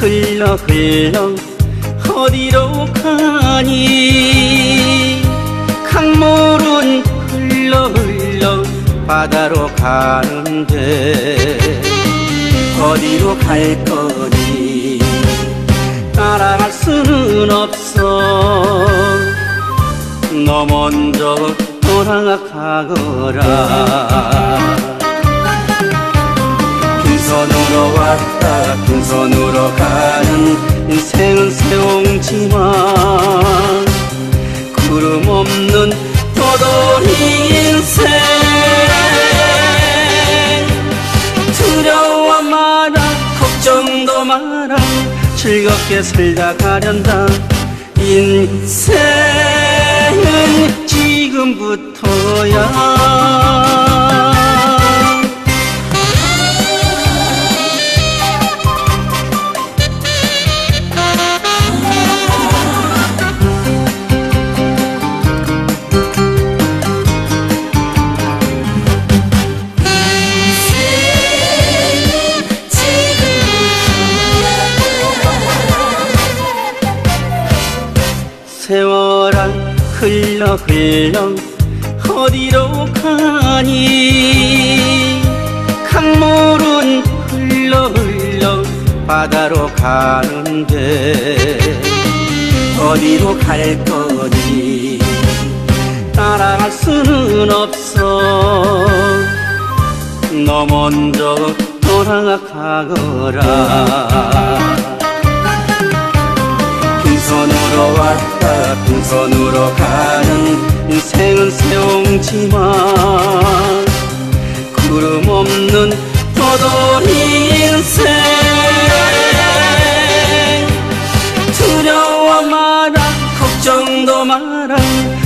흘러 흘러 어디로 가니? 강물은 흘러 흘러 바다로 가는데 어디로 갈 거니? 따라갈 수는 없어. 너 먼저 돌아가거라 인생은 세옹지만 구름 없는 도돌이 인생. 두려워 마라 걱정도 마라 즐겁게 살다 가련다. 인생은 지금부터야 세월아 흘러 흘러 어디로 가니? 강물은 흘러 흘러 바다로 가는데 어디로 갈 거니? 따라갈 수는 없어. 너 먼저 돌아가거라 빈손으로 왔다 빈손으로 가는 인생은 세옹지만 구름 없는 도돌이 인생. 두려워 마라 걱정도 마라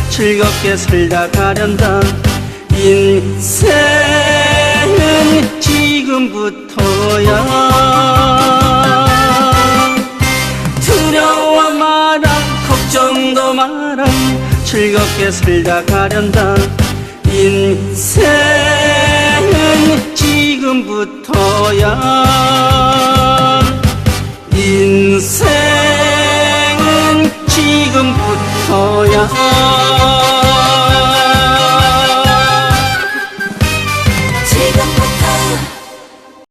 즐겁게 살다 가련다. 인생은 지금부터야 정도 말아 즐겁게 살다 가련다. 인생은 지금부터야. 인생은 지금부터.